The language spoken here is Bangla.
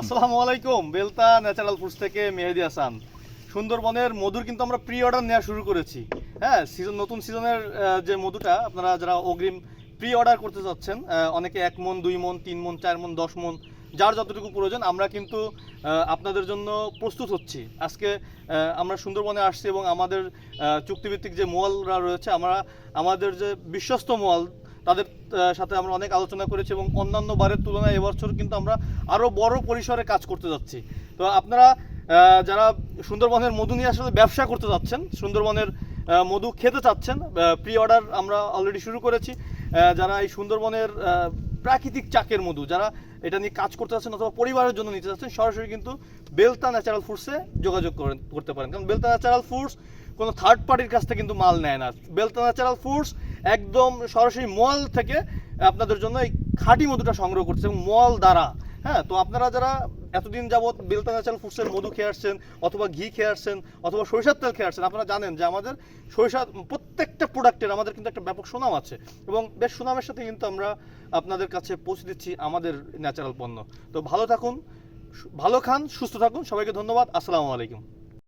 আসসালামু আলাইকুম, বেলতা ন্যাচারাল ফুডস থেকে মেহেদি হাসান। সুন্দরবনের মধুর কিন্তু আমরা প্রি অর্ডার নেওয়া শুরু করেছি। হ্যাঁ সিজন নতুন সিজনের যে মধুটা আপনারা যারা অগ্রিম প্রি অর্ডার করতে চাচ্ছেন অনেকে এক মন, দুই মন, তিন মন, চার মন, দশ মন, যার যতটুকু প্রয়োজন, আমরা কিন্তু আপনাদের জন্য প্রস্তুত হচ্ছি। আজকে আমরা সুন্দরবনে আসছি এবং আমাদের চুক্তিভিত্তিক যে মোয়ালরা রয়েছে, আমরা, আমাদের যে বিশ্বস্ত মোয়াল তাদের সাথে আমরা অনেক আলোচনা করেছি এবং অন্যান্য বারের তুলনায় এবছর কিন্তু আমরা আরও বড় পরিসরে কাজ করতে যাচ্ছি। তো আপনারা যারা সুন্দরবনের মধু নিয়ে আসলে ব্যবসা করতে যাচ্ছেন, সুন্দরবনের মধু খেতে চাচ্ছেন প্রি অর্ডার আমরা অলরেডি শুরু করেছি যারা এই সুন্দরবনের প্রাকৃতিক চাকের মধু, যারা এটা নিয়ে কাজ করতে চাচ্ছেন অথবা পরিবারের জন্য নিতে চাচ্ছেন সরাসরি কিন্তু বেলতা ন্যাচারাল ফুডসে যোগাযোগ করেন, করতে পারেন। কারণ বেলতা ন্যাচারাল ফুডস কোনো থার্ড পার্টির কাছ থেকে কিন্তু মাল নেয় না। বেলতা ন্যাচারাল ফুডস একদম সরাসরি মল থেকে আপনাদের জন্য এই খাঁটি মধুটা সংগ্রহ করছে এবং মল দ্বারা। হ্যাঁ তো আপনারা যারা এতদিন যাবৎ বেলতা ন্যাচারাল ফুডসের মধু খেয়ে আসছেন, অথবা ঘি খেয়ে আসছেন, অথবা সরিষার তেল খেয়ে আসছেন, আপনারা জানেন যে আমাদের সরিষা প্রত্যেকটা প্রোডাক্টের আমাদের কিন্তু একটা ব্যাপক সুনাম আছে এবং বেশ সুনামের সাথে কিন্তু আমরা আপনাদের কাছে পৌঁছে দিচ্ছি আমাদের ন্যাচারাল পণ্য। তো ভালো থাকুন ভালো খান, সুস্থ থাকুন, সবাইকে ধন্যবাদ, আসসালামু আলাইকুম।